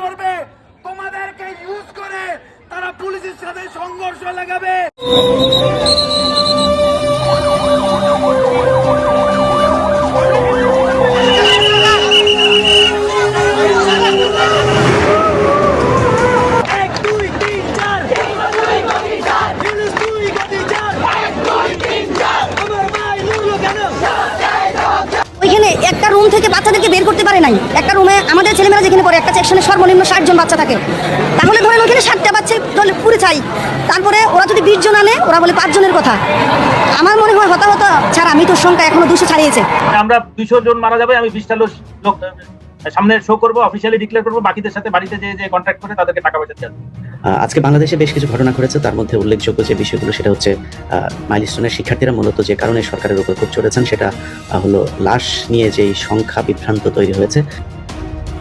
করবে তোমাদেরকে ইউজ করে তারা পুলিশের সাথে সংঘর্ষ লাগাবে। বাচ্চাদেরকে বের করতে পারে নাই। একটা রুমে আমাদের ছেলেমেয়েরা যেখানে পড়ে, একটা সেকশনে সর্বনিম্ন ষাট জন বাচ্চা থাকে। তাহলে ধরেন ওখানে ষাটটা বাচ্চা ধরলে পুরে চাই তারপরে ওরা যদি বিশ জন আনে, ওরা বলে পাঁচজনের কথা। আমার মনে হয় হতাহত, ছাড়া, আমি তোর সংখ্যা এখনও দুশো ছাড়িয়েছে। আমরা দুশো জন মারা যাবে, আমি বিশটা লোক সামনে শো করব অফিসিয়ালি ডিক্লেয়ার করব বাকিদের সাথে বাড়িতে যে যে কন্ট্যাক্ট করে তাদেরকে টাকা পয়সা দিয়ে আহ, আজকে বাংলাদেশে বেশ কিছু ঘটনা ঘটেছে তার মধ্যে উল্লেখযোগ্য যে বিষয়গুলো সেটা হচ্ছে মাইলস্টোনের শিক্ষার্থীরা মূলত যে কারণে সরকারের উপর খুব চড়েছেন সেটা হলো লাশ নিয়ে যেই সংখ্যা বিভ্রান্ত তৈরি হয়েছে।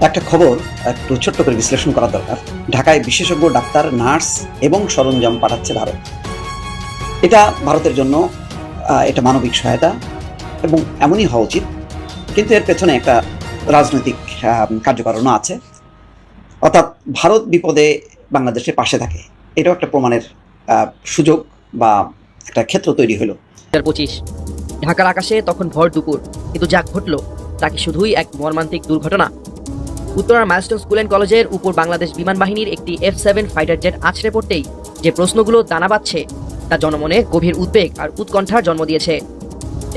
একটা খবর একটু ছোট্ট করে বিশ্লেষণ করা দরকার। ঢাকায় বিশেষজ্ঞ ডাক্তার নার্স এবং সরঞ্জাম পাঠাচ্ছে ভারত। এটা ভারতের জন্য এটা মানবিক সহায়তা এবং এমনই হওয়া উচিত। কিন্তু এর পেছনে একটা রাজনৈতিক কার্যকারণও আছে। অর্থাৎ ভারত বিপদে বাংলাদেশের পাশে থাকে। এটাও একটা প্রমাণের সুযোগ বা একটা ক্ষেত্র তৈরি হলো। পঁচিশ, ঢাকার আকাশে তখন ভর দুপুর, কিন্তু যা ঘটলো তা কি শুধুই এক মর্মান্তিক দুর্ঘটনা? উত্তরার মাইলস্টোন স্কুল অ্যান্ড কলেজের উপর বাংলাদেশ বিমান বাহিনীর একটি এফ সেভেন ফাইটার জেট আছড়ে পড়তেই যে প্রশ্নগুলো দানা বাচ্ছে তা জনমনে গভীর উদ্বেগ আর উৎকণ্ঠার জন্ম দিয়েছে।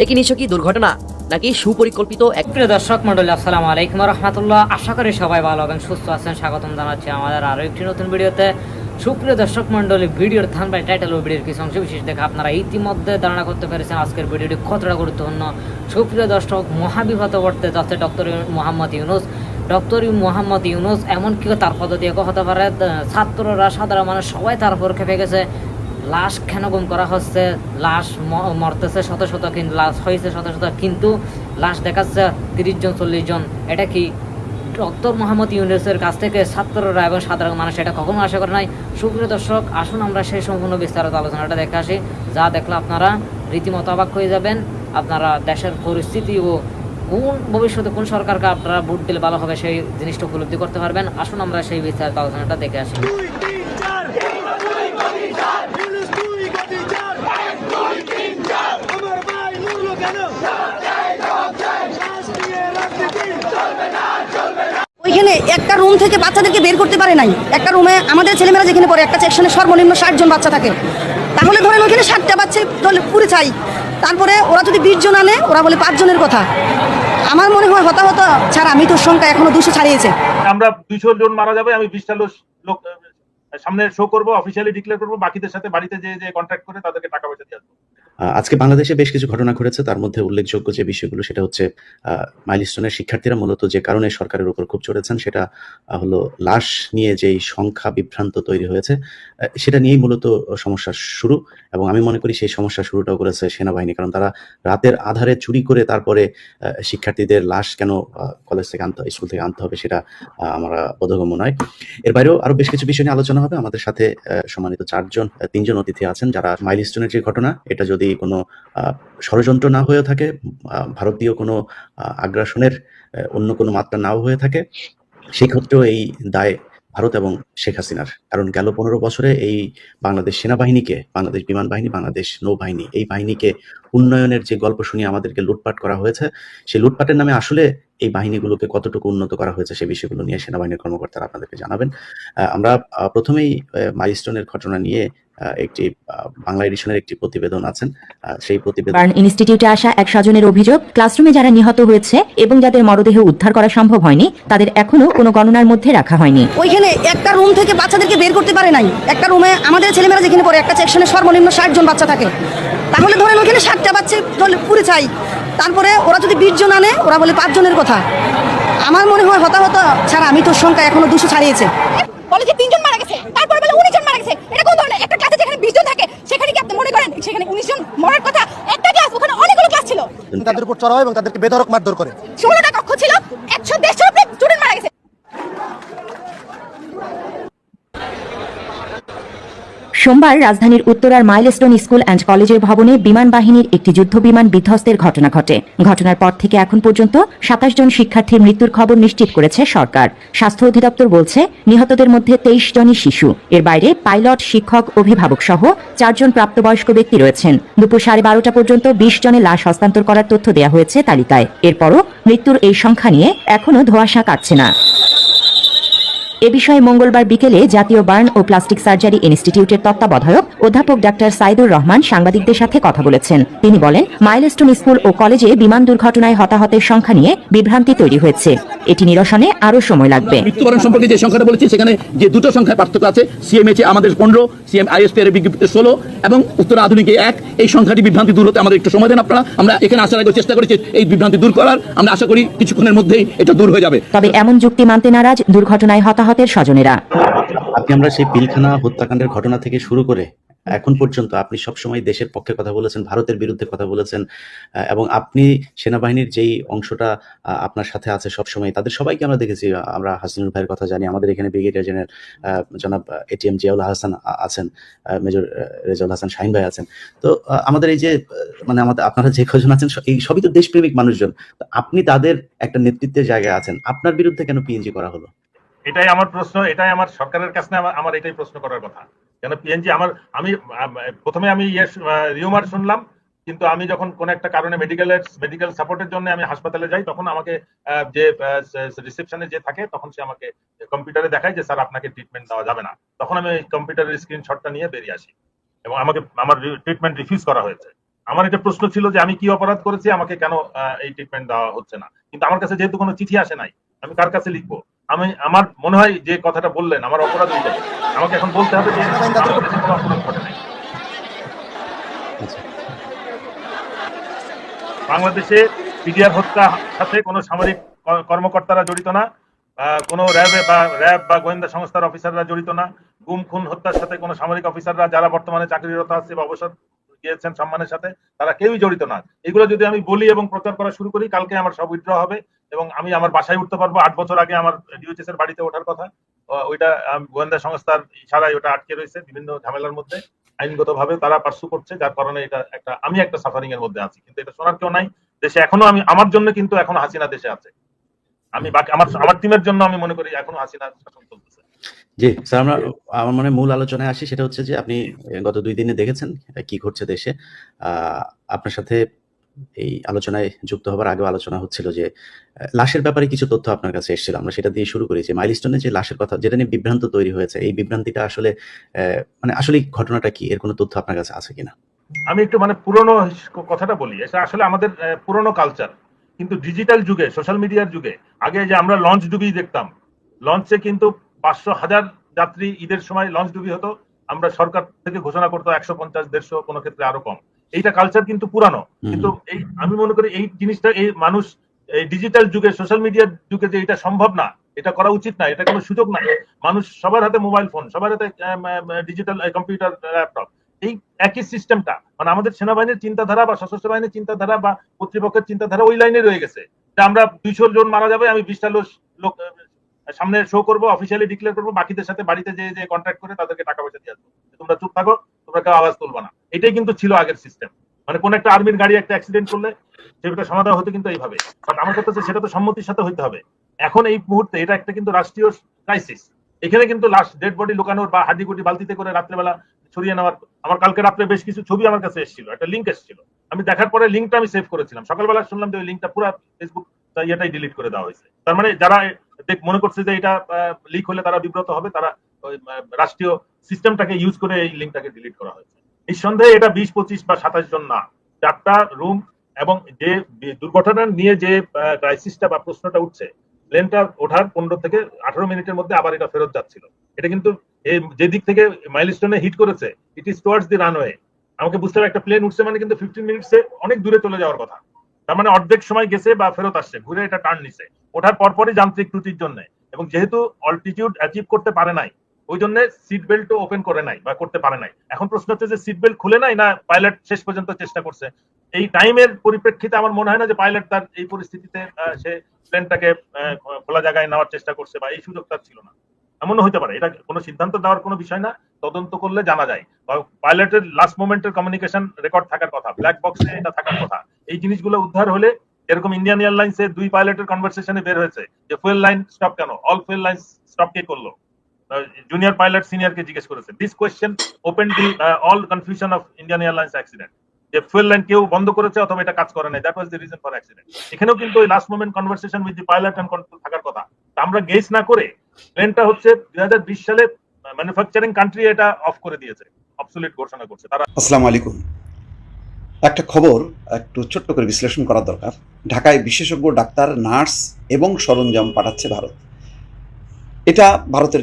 এ কি দুর্ঘটনা নাকি সুপরিকল্পিত এক প্রিয় দর্শক মন্ডলী আসসালামু আলাইকুম রহমতুল্লাহ। আশা করি সবাই ভালো এবং সুস্থ আছেন। স্বাগতম জানাচ্ছি আমাদের আরও একটি নতুন ভিডিওতে। সুপ্রিয় দর্শক মন্ডলী ভিডিওর থান বাই টাইটেল ও ভিডিওর কিছু অংশ বিশেষ দেখে আপনারা ইতিমধ্যে ধারণা করতে পেরেছেন আজকের ভিডিওটি কতটা গুরুত্বপূর্ণ। সুপ্রিয় দর্শক, মহাবিপদ পড়তে যাচ্ছে ডক্টর মোহাম্মদ ইউনুস। ডক্টর মোহাম্মদ ইউনুস এমনকি তার পদ্ধতি হতে পারে? ছাত্ররা, সাধারণ মানুষ সবাই তার উপর খেপে গেছে। লাশ কেন গুম করা হচ্ছে? লাশ মরতেছে শত শত কিন্তু লাশ হয়েছে শত শত, কিন্তু লাশ দেখাচ্ছে তিরিশ জন, চল্লিশ জন। এটা কি ডক্টর মোহাম্মদ ইউনুসের কাছ থেকে ছাত্ররা এবং সাধারণ মানুষ এটা কখনো আশা করে নাই? সুপ্রিয় দর্শক, আসুন আমরা সেই সম্পূর্ণ বিস্তারিত আলোচনাটা দেখে আসি। যা দেখলে আপনারা রীতিমতো অবাক হয়ে যাবেন। আপনারা দেশের পরিস্থিতি ও কোন ভবিষ্যতে কোন সরকারকে আপনারা ভোট দিলে ভালো হবে সেই জিনিসটা উপলব্ধি করতে পারবেন। আসুন আমরা সেই বিস্তারিত আলোচনাটা দেখে আসি দুই তিন চার পুলিশ দুই গতি চার আমার ভাই লুলো কেন লাশ নিয়ে রাজনীতি ওইখানে একটা রুম থেকে বাচ্চাদেরকে বের করতে পারে নাই। একটা রুমে আমাদের ছেলেমেয়েরা যেখানে পড়ে, একটা সেকশনে সর্বনিম্ন ষাট জন বাচ্চা থাকে। তাহলে ধরেন ওইখানে ষাটটা বাচ্চা পুরে চাই। তারপরে ওরা যদি বিশ জন আনে, ওরা বলে পাঁচজনের কথা। আমার মনে হয় হতাহত, ছাড়া তো সংখ্যা এখনও দুশো ছাড়িয়েছে। আমরা দুইশো জন মারা যাবে, আমি বিশটা লোক লোক, সামনে শো করব অফিসিয়ালি ডিক্লেয়ার করব, বাকিদের সাথে বাড়িতে যে যে কন্ট্যাক্ট করে তাদেরকে টাকা পয়সা দিয়ে আসব। আজকে বাংলাদেশে বেশ কিছু ঘটনা ঘটেছে। তার মধ্যে উল্লেখযোগ্য যে বিষয়গুলো, সেটা হচ্ছে মাইলস্টোনের শিক্ষার্থীরা মূলত যে কারণে সরকারের উপর খুব চড়েছেন সেটা হলো লাশ নিয়ে যেই সংখ্যা বিভ্রান্ত তৈরি হয়েছে সেটা নিয়েই মূলত সমস্যার শুরু। এবং আমি মনে করি সেই সমস্যার শুরুটাও করেছে সেনাবাহিনী, কারণ তারা রাতের আধারে চুরি করে তারপরে শিক্ষার্থীদের লাশ কেন কলেজ থেকে আনতে স্কুল থেকে আনতে হবে, সেটা আমরা বোধগম্য নয়। এর বাইরেও আরও বেশ কিছু বিষয় নিয়ে আলোচনা হবে। আমাদের সাথে সম্মানিত চারজন তিনজন অতিথি আছেন, যারা মাইলস্টোনের যে ঘটনা, এটা যদি কোনো ষড়যন্ত্র না হয়ে থাকে ভারতীয় কোনো আগ্রাসনের অন্য কোনো মাত্রা নাও হয়ে থাকে সেই ক্ষেত্রেও এই দায় ভারত এবং শেখ হাসিনার। কারণ গেল পনেরো বছরে এই বাংলাদেশ সেনাবাহিনীকে, বাংলাদেশ বিমান বাহিনী, বাংলাদেশ নৌবাহিনী, এই বাহিনীকে উন্নয়নের যে গল্প শুনিয়ে আমাদেরকে লুটপাট করা হয়েছে, সেই লুটপাটের নামে আসলে এই বাহিনীগুলোকে কতটুকু উন্নত করা হয়েছে সেই বিষয়গুলো নিয়ে সেনাবাহিনীর কর্মকর্তারা আপনাদেরকে জানাবেন। আমরা প্রথমেই মাইলস্টোনের ঘটনা নিয়ে একটি বাংলা এডিশনের একটি প্রতিবেদন আছেন। সেই প্রতিবেদন ইনস্টিটিউটে আসা এক স্বজনের অভিযোগ ক্লাসরুমে যারা নিহত হয়েছে এবং যাদের মরদেহ উদ্ধার করা সম্ভব হয়নি তাদের এখনও কোনো গণনার মধ্যে রাখা হয়নি। ওইখানে একটা রুম থেকে বাচ্চাদেরকে বের করতে পারে নাই। একটা রুমে আমাদের ছেলেমেয়েরা যেখানে পড়ে একটা সেকশনে সর্বনিম্ন ষাট জন বাচ্চা থাকে। তাহলে ধরেন ওইখানে ষাটটা বাচ্চা পুরে চাই তারপরে ওরা যদি বিশ জন আনে ওরা বলে পাঁচ জনের কথা। আমার মনে হয় হতাহত ছাড়া আমি তো সংখ্যা এখনও দুশো ছাড়িয়েছে। কলেজে তিনজন মারা গেছে তারপরে বলে উনিশ জন মারা গেছে এটা কোন ধরনের একটা ক্লাসে যেখানে বিশ জন থাকে সেখানে করেন সেখানে উনিশ জন মরার কথা একটা ক্লাস ওখানে অনেকগুলো ক্লাস ছিল। তাদের উপর চড়া হয় এবং তাদেরকে বেধরক মারধর করে। ষোলোটা কক্ষ ছিল একশো দেড়শো স্টুডেন্ট মারা গেছে সোমবার রাজধানীর উত্তরার মাইলস্টোন স্কুল অ্যান্ড কলেজের ভবনে বিমান বাহিনীর একটি যুদ্ধ বিমান বিধ্বস্তের ঘটনা ঘটে। ঘটনার পর থেকে এখন পর্যন্ত সাতাশ জন শিক্ষার্থীর মৃত্যুর খবর নিশ্চিত করেছে সরকার। স্বাস্থ্য অধিদপ্তর বলছে, নিহতদের মধ্যে তেইশ জনই শিশু। এর বাইরে পাইলট, শিক্ষক, অভিভাবক সহ চারজন প্রাপ্তবয়স্ক ব্যক্তি রয়েছেন। দুপুর সাড়ে বারোটা পর্যন্ত বিশ জনের লাশ হস্তান্তর করার তথ্য দেওয়া হয়েছে তালিকায়। এরপরও মৃত্যুর এই সংখ্যা নিয়ে এখনও ধোঁয়াশা কাটছে না। এ বিষয়ে মঙ্গলবার বিকেলে জাতীয় বার্ন ও প্লাস্টিক সার্জারি ইনস্টিটিউটের তত্ত্বাবধায়ক অধ্যাপক ডাক্তার সাইদুর রহমান সাংবাদিকদের সাথে কথা বলেছেন। তিনি বলেন, মাইলস্টোন স্কুল ও কলেজে বিমান দুর্ঘটনায় হতাহতের সংখ্যা নিয়ে বিভ্রান্তি তৈরি হয়েছে। এটি নিরসনে আরও সময় লাগবে। মৃত্যুবরণ সম্পর্কে যে সংখ্যাটা বলেছি সেখানে যে দুটো সংখ্যায় পার্থক্য আছে সিএমএচে আমাদের পনেরো সিএম আইএসপি এর বিজ্ঞপ্তিতে ষোলো এবং উত্তর আধুনিকে এক। এই সংখ্যাটি বিভ্রান্তি দূর হতে আমাদের একটু সময় দেন আপনারা। আমরা এখানে আসার আগে চেষ্টা করেছি এই বিভ্রান্তি দূর করার। আমরা আশা করি কিছুক্ষণের মধ্যেই এটা দূর হয়ে যাবে। তবে এমন যুক্তি মানতে নারাজ দুর্ঘটনায় হতাহতের স্বজনেরা। আপনি আমরা সেই পিলখানা হত্যাকাণ্ডের ঘটনা থেকে শুরু করে এখন পর্যন্ত আপনি সবসময় দেশের পক্ষে কথা বলেছেন, ভারতের বিরুদ্ধে কথা বলেছেন এবং আপনি সেনাবাহিনীর যেই অংশটা আপনার সাথে আছে সবসময়, তাদের সবাইকে আমরা দেখেছি, আমরা হাসিনুর ভাইয়ের কথা জানি, আমাদের এখানে ব্রিগেডিয়ার জেনারেল জনাব এটিএম জিয়াউল হাসান আছেন মেজর রেজাউল হাসান শাহিন ভাই আছেন। তো আমাদের এই যে মানে আমাদের, আপনারা যে কজন আছেন এই সবই তো দেশপ্রেমিক মানুষজন। আপনি তাদের একটা নেতৃত্বের জায়গায় আছেন, আপনার বিরুদ্ধে কেন পিএনজি করা হলো? এটাই আমার প্রশ্ন, এটাই আমার সরকারের কাছে আমার এটাই প্রশ্ন করার কথা। কেন পিএনজি আমার, আমি প্রথমে আমি ইয়ে রিউমার শুনলাম, কিন্তু আমি যখন কোন একটা কারণে মেডিকেলের মেডিকেল সাপোর্টের জন্য আমি হাসপাতালে যাই, তখন আমাকে যে রিসেপশনে যে থাকে, তখন সে আমাকে কম্পিউটারে দেখায় যে, স্যার, আপনাকে ট্রিটমেন্ট দেওয়া যাবে না। তখন আমি কম্পিউটারের স্ক্রিনশটটা নিয়ে বেরিয়ে আসি। এবং আমাকে, আমার ট্রিটমেন্ট রিফিউজ করা হয়েছে। আমার এটা প্রশ্ন ছিল যে, আমি কি অপরাধ করেছি? আমাকে কেন এই ট্রিটমেন্ট দেওয়া হচ্ছে না? কিন্তু আমার কাছে যেহেতু কোনো চিঠি আসে নাই, আমি কার কাছে লিখব? আমি আমার মনে হয় যে কথাটা বললেন আমার অপরাধ হয়ে যাবে। আমাকে এখন বলতে হবে যে কোনো অপরাধ ঘটে নাই। আচ্ছা বাংলাদেশে পিডিআর হত্যা সাথে কোনো সামরিক কর্মকর্তারা জড়িত না কোনো র্যাব বা র্যাব বা গোয়েন্দা সংস্থার অফিসাররা জড়িত না গুম খুন হত্যার সাথে কোনো সামরিক অফিসাররা যারা বর্তমানে চাকরিরত আছে বা অবসর গিয়েছেন সম্মানের সাথে, তারা কেউই জড়িত না। এগুলো যদি আমি বলি এবং প্রচার করা শুরু করি, কালকে আমার সব উইথড্র হবে এবং আমি আমার বাসায় উঠতে পারব আট বছর আগে আমার ডিউএচএস এর বাড়িতে ওঠার কথা। ওইটা গোয়েন্দা সংস্থার ইশারায় ওটা আটকে রয়েছে বিভিন্ন ঝামেলার মধ্যে। আইনগতভাবে তারা পার্সু করছে, যার কারণে এটা একটা, আমি একটা সাফারিং এর মধ্যে আছি। কিন্তু এটা শোনার কেউ নাই। দেশে এখনও আমি, আমার জন্য কিন্তু এখনও হাসিনা দেশে আছে। আমি বাকি, আমার আমার টিমের জন্য আমি মনে করি এখনও হাসিনা শাসন চলতেছে। জি স্যার আমরা আমার মনে মূল আলোচনায় আসি সেটা হচ্ছে যে আপনি গত দুই দিনে দেখেছেন কি ঘটছে দেশে। আহ, আপনার সাথে এই আলোচনায় যুক্ত হবার আগেও আলোচনা হচ্ছিল যে লাশের ব্যাপারে কিছু তথ্য আপনার কাছে এসেছিল। আমরা সেটা দিয়ে শুরু করেছি মাইলস্টোনে যে লাশের কথা যেটা নিয়ে বিভ্রান্ত তৈরি হয়েছে এই বিভ্রান্তিটা আসলে আহ, মানে আসলে ঘটনাটা কি? এর কোনো তথ্য আপনার কাছে আছে কিনা? আমি একটু মানে পুরনো কথাটা বলি। এটা আসলে আমাদের পুরনো কালচার কিন্তু ডিজিটাল যুগে সোশ্যাল মিডিয়ার যুগে আগে যে আমরা লঞ্চ ডুবি দেখতাম লঞ্চে কিন্তু পাঁচশো হাজার যাত্রী ঈদের সময় লঞ্চ ডুবি হতো। আমরা সরকার থেকে ঘোষণা করতো একশো পঞ্চাশ দেড়শো কোনো ক্ষেত্রে আরও কম। এইটা কালচার কিন্তু পুরানো। কিন্তু এই আমি মনে করি এই জিনিসটা এই মানুষ এই ডিজিটাল যুগে সোশ্যাল মিডিয়ার যুগে যে এটা সম্ভব না এটা করা উচিত না এটা কোনো সুযোগ নাই মানুষ সবার হাতে মোবাইল ফোন সবার হাতে ডিজিটাল কম্পিউটার ল্যাপটপ এই একই সিস্টেমটা মানে আমাদের সেনাবাহিনীর চিন্তাধারা বা সশস্ত্র বাহিনীর চিন্তাধারা বা কর্তৃপক্ষের চিন্তাধারা ওই লাইনে রয়ে গেছে। যে আমরা দুইশো জন মারা যাবে আমি বিশটা লোক সামনে শো করব অফিসিয়ালি ডিক্লেয়ার করব, বাকিদের সাথে বাড়িতে যে যে কন্ট্যাক্ট করে তাদেরকে টাকা পয়সা দিয়ে আসব। তোমরা চুপ থাকো, তোমরা কেউ আওয়াজ তুলবা না। এটাই কিন্তু ছিল আগের সিস্টেম মানে কোন একটা আর্মির গাড়ি একটা অ্যাক্সিডেন্ট করলে সেটা সমাধান হতো কিন্তু এইভাবে। কারণ আমার কথা সেটা তো সম্মতির সাথে হইতে হবে। এখন এই মুহূর্তে এটা একটা কিন্তু রাষ্ট্রীয় ক্রাইসিস এখানে কিন্তু লাস্ট ডেড বডি লুকানোর বা হাডি গুটি বালতিতে করে রাত্রেবেলা ছড়িয়ে নেওয়ার আমার কালকে রাত্রে বেশ কিছু ছবি আমার কাছে এসেছিল, একটা লিঙ্ক এসেছিল। আমি দেখার পরে লিঙ্কটা আমি সেভ করেছিলাম। সকালবেলা শুনলাম যে ওই লিঙ্কটা পুরো ফেসবুক ইয়েটাই ডিলিট করে দেওয়া হয়েছে। তার মানে যারা দেখ মনে করছে যে এটা লিক হলে তারা বিব্রত হবে, তারা রাষ্ট্রীয় সিস্টেমটাকে ইউজ করে এই লিঙ্কটাকে ডিলিট করা হয়েছে। এই সন্দেহে এটা বিশ, পঁচিশ বা সাতাশ জন না। চারটা রুম এবং যে দুর্ঘটনা নিয়ে যে ক্রাইসিসটা বা প্রশ্নটা উঠছে প্লেনটা ওঠার পনেরো থেকে আঠারো মিনিটের মধ্যে আবার এটা ফেরত যাচ্ছিল। এটা কিন্তু যে দিক থেকে মাইলস্টোনে হিট করেছে it is towards the runway আমাকে বুঝতে হবে, একটা প্লেন উঠছে মানে কিন্তু ফিফটিন মিনিটসে অনেক দূরে চলে যাওয়ার কথা। তার মানে অর্ধেক সময় গেছে বা ফেরত আসছে, ঘুরে এটা টার্ন নিছে। ওঠার পরপরই যান্ত্রিক ত্রুটির জন্য। এবং যেহেতু অল্টিটিউড অ্যাচিভ করতে পারে নাই ওই জন্য সিট বেল্ট ওপেন করে নাই বা করতে পারে নাই। এখন প্রশ্ন হচ্ছে যে সিট বেল্ট খুলে নাই না পাইলট শেষ পর্যন্ত চেষ্টা করছে? এই টাইমের পরিপ্রেক্ষিতে আমার মনে হয় না যে পাইলট তার এই পরিস্থিতিতে সে প্লেনটাকে খোলা জায়গায় নেওয়ার চেষ্টা করছে বা এই সুযোগ তার ছিল না। এমনও হতে পারে। এটা কোনো সিদ্ধান্ত দেওয়ার কোনো বিষয় না। তদন্ত করলে জানা যায়। বা পাইলটের লাস্ট মোমেন্টের কমিউনিকেশন রেকর্ড থাকার কথা ব্ল্যাক বক্সে এটা থাকার কথা। এই জিনিসগুলো উদ্ধার হলে এরকম ইন্ডিয়ান এয়ারলাইন্স এর দুই পাইলটের কনভারসেশনে বের হয়েছে যে ফুয়েল লাইন স্টপ কেন? অল ফুয়েল লাইন স্টপ কে করল? জুনিয়র পাইলট সিনিয়রকে জিজ্ঞেস করেছে। This question open the all confusion of Indian airlines accident যে ফুয়েল লাইন কেউ বন্ধ করেছে অথবা এটা কাজ করে নাই। That was the reason for accident এখানেও কিন্তু ওই last moment conversation with the pilot and control থাকার কথা। আমরা গেস না করে প্লেনটা হচ্ছে দুই সালে ম্যানুফ্যাকচারিং কান্ট্রি এটা অফ করে দিয়েছে। অবসোলিট ঘোষণা করছে। তারা আসসালামু আলাইকুম। একটা খবর, একটু ছোট্ট করে বিশ্লেষণ করা দরকার। ঢাকায় বিশেষজ্ঞ, ডাক্তার, নার্স এবং সরঞ্জাম পাঠাচ্ছে ভারত। এটা ভারতের